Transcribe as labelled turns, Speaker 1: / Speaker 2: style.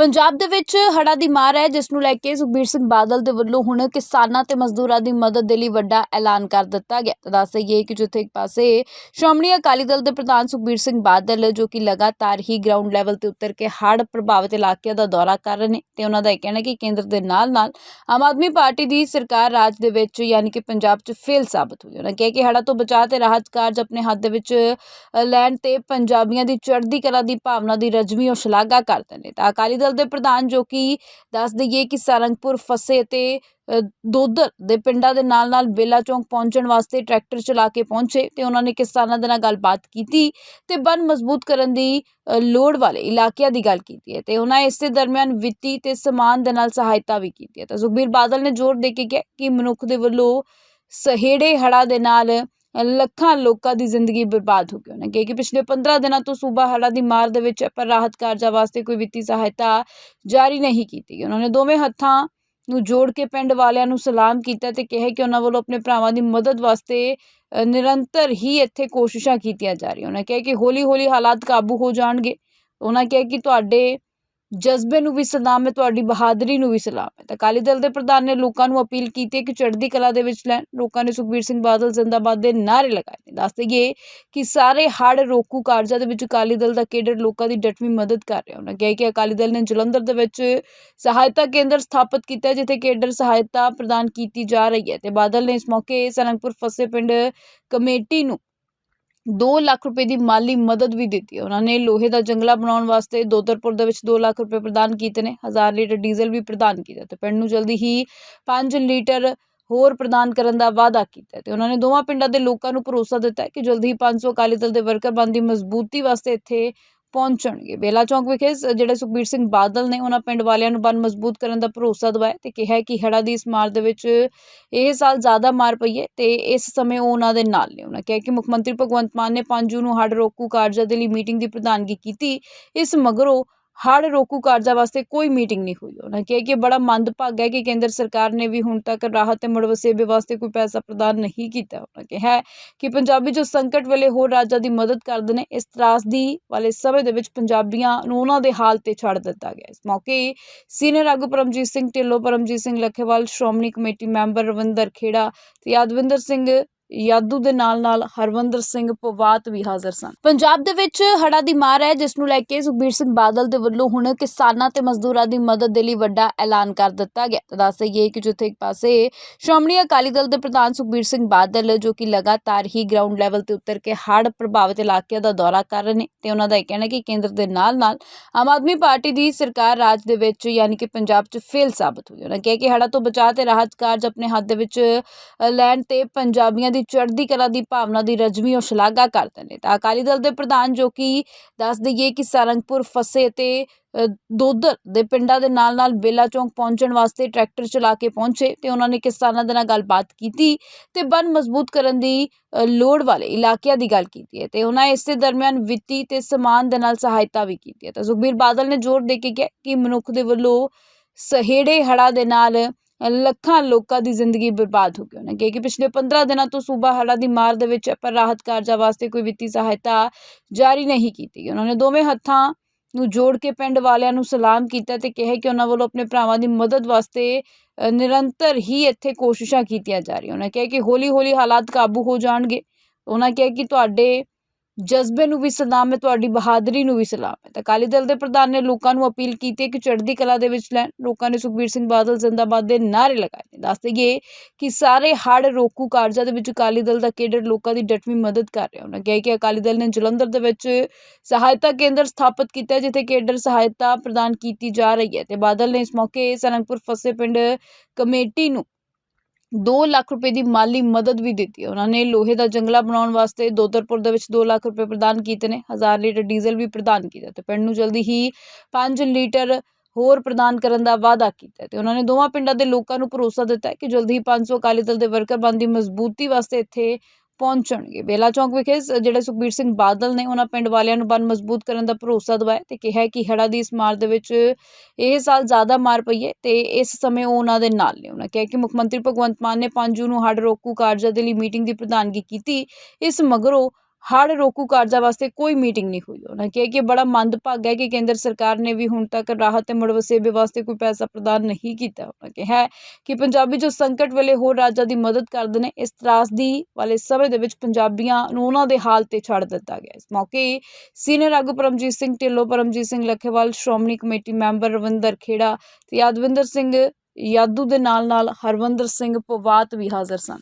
Speaker 1: ਪੰਜਾਬ ਦੇ ਵਿੱਚ ਹੜ੍ਹਾਂ ਦੀ ਮਾਰ ਹੈ, ਜਿਸ ਨੂੰ ਲੈ ਕੇ ਸੁਖਬੀਰ ਸਿੰਘ ਬਾਦਲ ਦੇ ਵੱਲੋਂ ਹੁਣ ਕਿਸਾਨਾਂ ਤੇ ਮਜ਼ਦੂਰਾਂ ਦੀ ਮਦਦ ਦੇ ਲਈ ਵੱਡਾ ਐਲਾਨ ਕਰ ਦਿੱਤਾ ਗਿਆ। ਤਾਂ ਦੱਸ ਦਈਏ ਕਿ ਜਿੱਥੇ ਇੱਕ ਪਾਸੇ ਸ਼੍ਰੋਮਣੀ ਅਕਾਲੀ ਦਲ ਦੇ ਪ੍ਰਧਾਨ ਸੁਖਬੀਰ ਸਿੰਘ ਬਾਦਲ, ਜੋ ਕਿ ਲਗਾਤਾਰ ਹੀ ਗਰਾਊਂਡ ਲੈਵਲ ਤੇ ਉਤਰ ਕੇ ਹੜ੍ਹ ਪ੍ਰਭਾਵਿਤ ਇਲਾਕਿਆਂ ਦਾ ਦੌਰਾ ਕਰ ਰਹੇ ਨੇ, ਤੇ ਉਹਨਾਂ ਦਾ ਇਹ ਕਹਿਣਾ ਕਿ ਕੇਂਦਰ ਦੇ ਨਾਲ ਨਾਲ ਆਮ ਆਦਮੀ ਪਾਰਟੀ ਦੀ ਸਰਕਾਰ ਰਾਜ ਦੇ ਵਿੱਚ ਯਾਨੀ ਕਿ ਪੰਜਾਬ 'ਚ ਫੇਲ ਸਾਬਤ ਹੋਈ। ਉਹਨਾਂ ਕਿਹਾ ਕਿ ਹੜ੍ਹਾਂ ਤੋਂ ਬਚਾਅ ਤੇ ਰਾਹਤ ਕਾਰਜ ਆਪਣੇ ਹੱਥ ਦੇ ਵਿੱਚ ਲੈਣ ਤੇ ਪੰਜਾਬੀਆਂ ਦੀ ਚੜ੍ਹਦੀ ਕਲਾ ਦੀ ਭਾਵਨਾ ਦੀ ਰਜਮੀ ਉਹ ਸ਼ਲਾਘਾ ਕਰਦੇ ਨੇ। ਤਾਂ ਅਕਾਲੀ ਦਲ ਦੇ ਪ੍ਰਧਾਨ ਜੋ ਕਿ ਦੱਸ ਦਈਏ ਕਿ ਸਾਰੰਗਪੁਰ ਫਸੇ ਅਤੇ ਦੋਦਰ ਦੇ ਪਿੰਡਾਂ ਦੇ ਨਾਲ ਨਾਲ ਬੇਲਾ ਚੌਂਕ ਪਹੁੰਚਣ ਵਾਸਤੇ ਟਰੈਕਟਰ ਚਲਾ ਕੇ ਪਹੁੰਚੇ ਤੇ ਉਹਨਾਂ ਨੇ ਕਿਸਾਨਾਂ ਦੇ ਨਾਲ ਗੱਲਬਾਤ ਕੀਤੀ ਤੇ ਬੰਨ ਮਜ਼ਬੂਤ ਕਰਨ ਦੀ ਲੋੜ ਵਾਲੇ ਇਲਾਕਿਆਂ ਦੀ ਗੱਲ ਕੀਤੀ ਹੈ ਤੇ ਉਹਨਾਂ ਇਸੇ ਦਰਮਿਆਨ ਵਿੱਤੀ ਤੇ ਸਮਾਨ ਦੇ ਨਾਲ ਸਹਾਇਤਾ ਵੀ ਕੀਤੀ ਹੈ। ਤਾਂ ਸੁਖਬੀਰ ਬਾਦਲ ਨੇ ਜ਼ੋਰ ਦੇ ਕੇ ਕਿਹਾ ਕਿ ਮਨੁੱਖ ਦੇ ਵੱਲੋਂ ਸਹੇੜੇ ਹੜ੍ਹਾਂ ਦੇ ਨਾਲ ਲੱਖਾਂ ਲੋਕਾਂ ਦੀ ਜ਼ਿੰਦਗੀ ਬਰਬਾਦ ਹੋ ਗਈ ਉਹਨਾਂ ਕਿਹਾ ਕਿ ਪਿਛਲੇ 15 ਦਿਨਾਂ ਤੋਂ ਸੂਬਾ ਹੜ੍ਹਾਂ ਦੀ ਮਾਰ ਦੇ ਵਿੱਚ ਹੈ, ਪਰ ਰਾਹਤ ਕਾਰਜਾਂ ਵਾਸਤੇ ਕੋਈ ਵਿੱਤੀ ਸਹਾਇਤਾ ਜਾਰੀ ਨਹੀਂ ਕੀਤੀ ਗਈ। ਉਹਨਾਂ ਨੇ ਦੋਵੇਂ ਹੱਥਾਂ ਨੂੰ ਜੋੜ ਕੇ ਪਿੰਡ ਵਾਲਿਆਂ ਨੂੰ ਸਲਾਮ ਕੀਤਾ ਤੇ ਕਿਹਾ ਕਿ ਉਹਨਾਂ ਵੱਲੋਂ ਆਪਣੇ ਭਰਾਵਾਂ ਦੀ ਮਦਦ ਵਾਸਤੇ ਨਿਰੰਤਰ ਹੀ ਇੱਥੇ ਕੋਸ਼ਿਸ਼ਾਂ ਕੀਤੀਆਂ ਜਾ ਰਹੀਆਂ। ਉਹਨਾਂ ਕਿਹਾ ਕਿ ਹੌਲੀ ਹੌਲੀ ਹਾਲਾਤ ਕਾਬੂ ਹੋ ਜਾਣਗੇ। ਉਹਨਾਂ ਕਿਹਾ ਕਿ ਤੁਹਾਡੇ ਜਜ਼ਬੇ ਨੂੰ ਵੀ ਸਲਾਮ ਹੈ, ਤੁਹਾਡੀ ਬਹਾਦਰੀ ਨੂੰ ਵੀ ਸਲਾਮ ਹੈ। ਤਾਂ ਅਕਾਲੀ ਦਲ ਦੇ ਪ੍ਰਧਾਨ ਨੇ ਲੋਕਾਂ ਨੂੰ ਅਪੀਲ ਕੀਤੀ ਹੈ ਕਿ ਚੜ੍ਹਦੀ ਕਲਾ ਦੇ ਵਿੱਚ ਲੈਣ ਲੋਕਾਂ ਨੇ ਸੁਖਬੀਰ ਸਿੰਘ ਬਾਦਲ ਜ਼ਿੰਦਾਬਾਦ ਦੇ ਨਾਅਰੇ ਲਗਾਏ ਨੇ। ਦੱਸ ਦਈਏ ਕਿ ਸਾਰੇ ਹੜ੍ਹ ਰੋਕੂ ਕਾਰਜਾਂ ਦੇ ਵਿੱਚ ਅਕਾਲੀ ਦਲ ਦਾ ਕੇਡਰ ਲੋਕਾਂ ਦੀ ਡਟਵੀਂ ਮਦਦ ਕਰ ਰਿਹਾ ਉਹਨਾਂ ਕਿਹਾ ਕਿ ਅਕਾਲੀ ਦਲ ਨੇ ਜਲੰਧਰ ਦੇ ਵਿੱਚ ਸਹਾਇਤਾ ਕੇਂਦਰ ਸਥਾਪਿਤ ਕੀਤਾ ਜਿੱਥੇ ਕੇਡਰ ਸਹਾਇਤਾ ਪ੍ਰਦਾਨ ਕੀਤੀ ਜਾ ਰਹੀ ਹੈ। ਤੇ ਬਾਦਲ ਨੇ ਇਸ ਮੌਕੇ ਸਲੰਗਪੁਰ ਫਸੇ ਪਿੰਡ ਕਮੇਟੀ ਨੂੰ ਦੋ ਲੱਖ ਰੁਪਏ ਦੀ ਮਾਲੀ ਮਦਦ ਵੀ ਦਿੱਤੀ ਹੈ। ਉਹਨਾਂ ਨੇ ਲੋਹੇ ਦਾ ਜੰਗਲਾ ਬਣਾਉਣ ਵਾਸਤੇ ਦੋਦਰਪੁਰ ਦੇ ਵਿੱਚ ਦੋ ਲੱਖ ਰੁਪਏ ਪ੍ਰਦਾਨ ਕੀਤੇ ਨੇ। ਹਜ਼ਾਰ ਲੀਟਰ ਡੀਜ਼ਲ ਵੀ ਪ੍ਰਦਾਨ ਕੀਤਾ ਅਤੇ ਪਿੰਡ ਨੂੰ ਜਲਦੀ ਹੀ 5 ਲੀਟਰ ਹੋਰ ਪ੍ਰਦਾਨ ਕਰਨ ਦਾ ਵਾਅਦਾ ਕੀਤਾ ਅਤੇ ਉਹਨਾਂ ਨੇ ਦੋਵਾਂ ਪਿੰਡਾਂ ਦੇ ਲੋਕਾਂ ਨੂੰ ਭਰੋਸਾ ਦਿੱਤਾ ਕਿ ਜਲਦੀ ਹੀ ਪੰਜ ਸੌ ਅਕਾਲੀ ਦਲ ਦੇ ਵਰਕਰ ਬੰਦ ਦੀ ਮਜ਼ਬੂਤੀ ਵਾਸਤੇ ਇੱਥੇ ਪਹੁੰਚਣਗੇ। ਬੇਲਾ ਚੌਂਕ ਵਿਖੇ ਸ- ਜਿਹੜੇ ਸੁਖਬੀਰ ਸਿੰਘ ਬਾਦਲ ਨੇ ਉਹਨਾਂ ਪਿੰਡ ਵਾਲਿਆਂ ਨੂੰ ਬੰਨ ਮਜ਼ਬੂਤ ਕਰਨ ਦਾ ਭਰੋਸਾ ਦਵਾਇਆ ਤੇ ਕਿਹਾ ਕਿ ਹੜ੍ਹਾਂ ਦੀ ਇਸ ਮਾਰ ਦੇ ਵਿੱਚ ਇਹ ਸਾਲ ਜ਼ਿਆਦਾ ਮਾਰ ਪਈ ਹੈ ਤੇ ਇਸ ਸਮੇਂ ਉਹ ਉਹਨਾਂ ਦੇ ਨਾਲ ਨੇ। ਉਹਨਾਂ ਕਿਹਾ ਕਿ ਮੁੱਖ ਮੰਤਰੀ ਭਗਵੰਤ ਮਾਨ ਨੇ 5 ਜੂਨ ਨੂੰ ਹੜ੍ਹ ਰੋਕੂ ਕਾਰਜਾਂ ਦੇ ਲਈ ਮੀਟਿੰਗ ਦੀ ਪ੍ਰਧਾਨਗੀ ਕੀਤੀ। ਇਸ ਮਗਰੋਂ ਹੜ੍ਹ ਰੋਕੂ ਕਾਰਜਾਂ ਵਾਸਤੇ ਕੋਈ ਮੀਟਿੰਗ ਨਹੀਂ ਹੋਈ ਉਹਨਾਂ ਕਿਹਾ ਕਿ ਬੜਾ ਮੰਦਭਾਗਾ ਹੈ ਕਿ ਕੇਂਦਰ ਸਰਕਾਰ ਨੇ ਵੀ ਹੁਣ ਤੱਕ ਰਾਹਤ ਤੇ ਮੁੜ ਵਸੇਬੇ ਵਾਸਤੇ ਕੋਈ ਪੈਸਾ ਪ੍ਰਦਾਨ ਨਹੀਂ ਕੀਤਾ। ਉਹਨਾਂ ਕਿਹਾ ਕਿ ਪੰਜਾਬੀ ਜੋ ਸੰਕਟ ਵੇਲੇ ਹੋਰ ਰਾਜਾਂ ਦੀ ਮਦਦ ਕਰਦੇ ਨੇ, ਇਸ ਤਰਾਸਦੀ ਵਾਲੇ ਸਮੇਂ ਦੇ ਵਿੱਚ ਪੰਜਾਬੀਆਂ ਨੂੰ ਉਹਨਾਂ ਦੇ ਹਾਲ ਤੇ ਛੱਡ ਦਿੱਤਾ ਗਿਆ। ਇਸ ਮੌਕੇ ਸੀਨੀਅਰ ਆਗੂ ਪਰਮਜੀਤ ਸਿੰਘ ਢਿੱਲੋਂ, ਪਰਮਜੀਤ ਸਿੰਘ ਲੱਖੇਵਾਲ, ਸ਼੍ਰੋਮਣੀ ਕਮੇਟੀ ਮੈਂਬਰ ਰਵਿੰਦਰ ਖੇੜਾ ਤੇ ਯਾਦਵਿੰਦਰ ਸਿੰਘ ਯਾਦੂ ਦੇ ਨਾਲ ਨਾਲ ਹਰਵਿੰਦਰ ਸਿੰਘ ਪਵਾਤ ਵੀ ਹਾਜ਼ਰ ਸਨ। ਪੰਜਾਬ ਦੇ ਵਿੱਚ ਹੜਾ ਦੀ ਮਾਰ ਹੈ, ਜਿਸ ਨੂੰ ਲੈ ਕੇ ਸੁਖਬੀਰ ਸਿੰਘ ਬਾਦਲ ਦੇ ਵੱਲੋਂ ਹੁਣ ਕਿਸਾਨਾਂ ਤੇ ਮਜ਼ਦੂਰਾਂ ਦੀ ਮਦਦ ਦੇ ਲਈ ਵੱਡਾ ਐਲਾਨ ਕਰ ਦਿੱਤਾ ਗਿਆ। ਦੱਸ ਦਈਏ ਕਿ ਜਿੱਥੇ ਇੱਕ ਪਾਸੇ ਸ਼੍ਰੋਮਣੀ ਅਕਾਲੀ ਦਲ ਦੇ ਪ੍ਰਧਾਨ ਸੁਖਬੀਰ ਸਿੰਘ ਬਾਦਲ, ਜੋ ਕਿ ਲਗਾਤਾਰ ਹੀ ਗਰਾਊਂਡ ਲੈਵਲ ਤੇ ਉਤਰ ਕੇ ਹੜ ਪ੍ਰਭਾਵਿਤ ਇਲਾਕਿਆਂ ਦਾ ਦੌਰਾ ਕਰ ਰਹੇ ਨੇ, ਤੇ ਉਹਨਾਂ ਦਾ ਇਹ ਕਹਿਣਾ ਕਿ ਕੇਂਦਰ ਦੇ ਨਾਲ ਨਾਲ ਆਮ ਆਦਮੀ ਪਾਰਟੀ ਦੀ ਸਰਕਾਰ ਰਾਜ ਦੇ ਵਿੱਚ ਯਾਨੀ ਕਿ ਪੰਜਾਬ 'ਚ ਫੇਲ ਸਾਬਤ ਹੋਈ ਉਹਨਾਂ ਕਿਹਾ ਕਿ ਹੜ੍ਹਾਂ ਤੋਂ ਬਚਾਅ ਤੇ ਰਾਹਤ ਕਾਰਜ ਆਪਣੇ ਹੱਥ ਦੇ ਵਿੱਚ ਲੈਣ ਤੇ ਪੰਜਾਬੀਆਂ ਦੀ ਚੜ੍ਹਦੀ ਕਲਾ ਦੀ ਭਾਵਨਾ ਦੀ ਰਜਮੀ ਉਹ ਸ਼ਲਾਘਾ ਕਰਦੇ ਨੇ। ਤਾਂ ਅਕਾਲੀ ਦਲ ਦੇ ਪ੍ਰਧਾਨ ਜੋ ਕਿ ਦੱਸ ਦਈਏ ਕਿ ਸਾਰੰਗਪੁਰ ਫਸੇ ਤੇ ਦੋਦਰ ਦੇ ਪਿੰਡਾਂ ਦੇ ਨਾਲ ਨਾਲ ਬੇਲਾ ਚੌਂਕ ਪਹੁੰਚਣ ਵਾਸਤੇ ਟਰੈਕਟਰ ਚਲਾ ਕੇ ਪਹੁੰਚੇ ਤੇ ਉਹਨਾਂ ਨੇ ਕਿਸਾਨਾਂ ਦੇ ਨਾਲ ਗੱਲਬਾਤ ਕੀਤੀ ਤੇ ਬੰਨ ਮਜ਼ਬੂਤ ਕਰਨ ਦੀ ਲੋੜ ਵਾਲੇ ਇਲਾਕਿਆਂ ਦੀ ਗੱਲ ਕੀਤੀ ਹੈ। ਤੇ ਉਹਨਾਂ ਇਸੇ ਦਰਮਿਆਨ ਵਿੱਤੀ ਤੇ ਸਮਾਨ ਦੇ ਨਾਲ ਸਹਾਇਤਾ ਵੀ ਕੀਤੀ ਹੈ। ਤਾਂ ਸੁਖਬੀਰ ਬਾਦਲ ਨੇ ਜ਼ੋਰ ਦੇ ਕੇ ਕਿਹਾ ਕਿ ਮਨੁੱਖ ਦੇ ਵੱਲੋਂ ਸਹੇੜੇ ਹੜ੍ਹਾਂ ਦੇ ਨਾਲ ਲੱਖਾਂ ਲੋਕਾਂ ਦੀ ਜ਼ਿੰਦਗੀ ਬਰਬਾਦ ਹੋ ਗਈ। ਉਹਨਾਂ ਕਿਹਾ ਕਿ ਪਿਛਲੇ 15 ਦਿਨਾਂ ਤੋਂ ਸੂਬਾ ਹੜ੍ਹਾਂ ਦੀ ਮਾਰ ਦੇ ਵਿੱਚ ਹੈ, ਪਰ ਰਾਹਤ ਕਾਰਜਾਂ ਵਾਸਤੇ ਕੋਈ ਵਿੱਤੀ ਸਹਾਇਤਾ ਜਾਰੀ ਨਹੀਂ ਕੀਤੀ। ਗਈ ਉਹਨਾਂ ਨੇ ਦੋਵੇਂ ਹੱਥਾਂ ਨੂੰ ਜੋੜ ਕੇ ਪਿੰਡ ਵਾਲਿਆਂ ਨੂੰ ਸਲਾਮ ਕੀਤਾ ਤੇ ਕਿਹਾ ਕਿ ਉਹਨਾਂ ਵੱਲੋਂ ਆਪਣੇ ਭਰਾਵਾਂ ਦੀ ਮਦਦ ਵਾਸਤੇ ਨਿਰੰਤਰ ਹੀ ਇੱਥੇ ਕੋਸ਼ਿਸ਼ਾਂ ਕੀਤੀਆਂ ਜਾ ਰਹੀਆਂ। ਉਹਨਾਂ ਕਿਹਾ ਕਿ ਹੌਲੀ ਹੌਲੀ ਹਾਲਾਤ ਕਾਬੂ ਹੋ ਜਾਣਗੇ। ਉਹਨਾਂ ਕਿਹਾ ਕਿ ਤੁਹਾਡੇ ਜਜ਼ਬੇ ਨੂੰ ਵੀ ਸਲਾਮ ਹੈ, ਤੁਹਾਡੀ ਬਹਾਦਰੀ ਨੂੰ ਵੀ ਸਲਾਮ ਹੈ। ਤਾਂ ਅਕਾਲੀ ਦਲ ਦੇ ਪ੍ਰਧਾਨ ਨੇ ਲੋਕਾਂ ਨੂੰ ਅਪੀਲ ਕੀਤੀ ਹੈ ਕਿ ਚੜ੍ਹਦੀ ਕਲਾ ਦੇ ਵਿੱਚ ਲੈਣ ਲੋਕਾਂ ਨੇ ਸੁਖਬੀਰ ਸਿੰਘ ਬਾਦਲ ਜ਼ਿੰਦਾਬਾਦ ਦੇ ਨਾਅਰੇ ਲਗਾਏ ਨੇ। ਦੱਸ ਦਈਏ ਕਿ ਸਾਰੇ ਹੜ੍ਹ ਰੋਕੂ ਕਾਰਜਾਂ ਦੇ ਵਿੱਚ ਅਕਾਲੀ ਦਲ ਦਾ ਕੇਡਰ ਲੋਕਾਂ ਦੀ ਡਟਵੀਂ ਮਦਦ ਕਰ ਰਿਹਾ। ਉਹਨਾਂ ਕਿਹਾ ਕਿ ਅਕਾਲੀ ਦਲ ਨੇ ਜਲੰਧਰ ਦੇ ਵਿੱਚ ਸਹਾਇਤਾ ਕੇਂਦਰ ਸਥਾਪਿਤ ਕੀਤਾ ਜਿੱਥੇ ਕੇਡਰ ਸਹਾਇਤਾ ਪ੍ਰਦਾਨ ਕੀਤੀ ਜਾ ਰਹੀ ਹੈ। ਤੇ ਬਾਦਲ ਨੇ ਇਸ ਮੌਕੇ ਸਨੰਗਪੁਰ ਫਸੇ ਪਿੰਡ ਕਮੇਟੀ ਨੂੰ 2 ਲੱਖ ਰੁਪਏ ਦੀ ਮਾਲੀ ਮਦਦ ਵੀ ਦਿੱਤੀ। ਹੈ ਉਹਨਾਂ ਨੇ ਲੋਹੇ ਦਾ ਜੰਗਲਾ ਬਣਾਉਣ ਵਾਸਤੇ ਦੋਦਰਪੁਰ ਦੇ ਵਿੱਚ 2 ਲੱਖ ਰੁਪਏ ਪ੍ਰਦਾਨ ਕੀਤੇ ਨੇ 1000 ਲੀਟਰ ਡੀਜ਼ਲ ਵੀ ਪ੍ਰਦਾਨ ਕੀਤਾ ਤੇ ਪਿੰਡ ਨੂੰ ਜਲਦੀ ਹੀ 5 ਲੀਟਰ ਹੋਰ ਪ੍ਰਦਾਨ ਕਰਨ ਦਾ ਵਾਅਦਾ ਕੀਤਾ ਹੈ ਤੇ ਉਹਨਾਂ ਨੇ ਦੋਵਾਂ ਪਿੰਡਾਂ ਦੇ ਲੋਕਾਂ ਨੂੰ ਭਰੋਸਾ ਦਿੱਤਾ ਕਿ ਜਲਦੀ ਹੀ 500 ਅਕਾਲੀ ਦਲ ਦੇ ਵਰਕਰ ਬੰਦ ਦੀ ਮਜ਼ਬੂਤੀ ਵਾਸਤੇ ਇੱਥੇ ਪਹੁੰਚਣਗੇ। ਬੇਲਾ ਚੌਂਕ ਵਿਖੇ ਸ- ਜਿਹੜੇ ਸੁਖਬੀਰ ਸਿੰਘ ਬਾਦਲ ਨੇ ਉਹਨਾਂ ਪਿੰਡ ਵਾਲਿਆਂ ਨੂੰ ਬੰਨ ਮਜ਼ਬੂਤ ਕਰਨ ਦਾ ਭਰੋਸਾ ਦਵਾਇਆ ਤੇ ਕਿਹਾ ਕਿ ਹੜ੍ਹਾਂ ਦੀ ਇਸ ਮਾਰ ਦੇ ਵਿੱਚ ਇਹ ਸਾਲ ਜ਼ਿਆਦਾ ਮਾਰ ਪਈ ਹੈ ਤੇ ਇਸ ਸਮੇਂ ਉਹ ਉਹਨਾਂ ਦੇ ਨਾਲ ਨੇ। ਉਹਨਾਂ ਕਿਹਾ ਕਿ ਮੁੱਖ ਮੰਤਰੀ ਭਗਵੰਤ ਮਾਨ ਨੇ 5 ਜੂਨ ਨੂੰ ਹੜ੍ਹ ਰੋਕੂ ਕਾਰਜਾਂ ਦੇ ਲਈ ਮੀਟਿੰਗ ਦੀ ਪ੍ਰਧਾਨਗੀ ਕੀਤੀ। ਇਸ ਮਗਰੋਂ ਹੜ੍ਹ ਰੋਕੂ ਕਾਰਜਾਂ ਵਾਸਤੇ ਕੋਈ ਮੀਟਿੰਗ ਨਹੀਂ ਹੋਈ। ਉਹਨਾਂ ਕਿਹਾ ਕਿ ਬੜਾ ਮੰਦਭਾਗਾ ਹੈ ਕਿ ਕੇਂਦਰ ਸਰਕਾਰ ਨੇ ਵੀ ਹੁਣ ਤੱਕ ਰਾਹਤ ਤੇ ਮੁੜ ਵਸੇਬੇ ਵਾਸਤੇ ਕੋਈ ਪੈਸਾ ਪ੍ਰਦਾਨ ਨਹੀਂ ਕੀਤਾ। ਉਹਨਾਂ ਕਿਹਾ ਕਿ ਪੰਜਾਬੀ ਜੋ ਸੰਕਟ ਵੇਲੇ ਹੋਰ ਰਾਜਾਂ ਦੀ ਮਦਦ ਕਰਦੇ ਨੇ, ਇਸ ਤਰਾਸਦੀ ਵਾਲੇ ਸਮੇਂ ਦੇ ਵਿੱਚ ਪੰਜਾਬੀਆਂ ਨੂੰ ਉਹਨਾਂ ਦੇ ਹਾਲ ਤੇ ਛੱਡ ਦਿੱਤਾ ਗਿਆ। ਇਸ ਮੌਕੇ ਸੀਨੀਅਰ ਆਗੂ ਪਰਮਜੀਤ ਸਿੰਘ ਢਿੱਲੋਂ, ਪਰਮਜੀਤ ਸਿੰਘ ਲੱਖੇਵਾਲ, ਸ਼੍ਰੋਮਣੀ ਕਮੇਟੀ ਮੈਂਬਰ ਰਵਿੰਦਰ ਖੇੜਾ ਤੇ ਯਾਦਵਿੰਦਰ ਸਿੰਘ ਯਾਦੂ ਦੇ ਨਾਲ ਨਾਲ ਹਰਵਿੰਦਰ ਸਿੰਘ ਪਵਾਤ ਵੀ ਹਾਜ਼ਰ ਸਨ।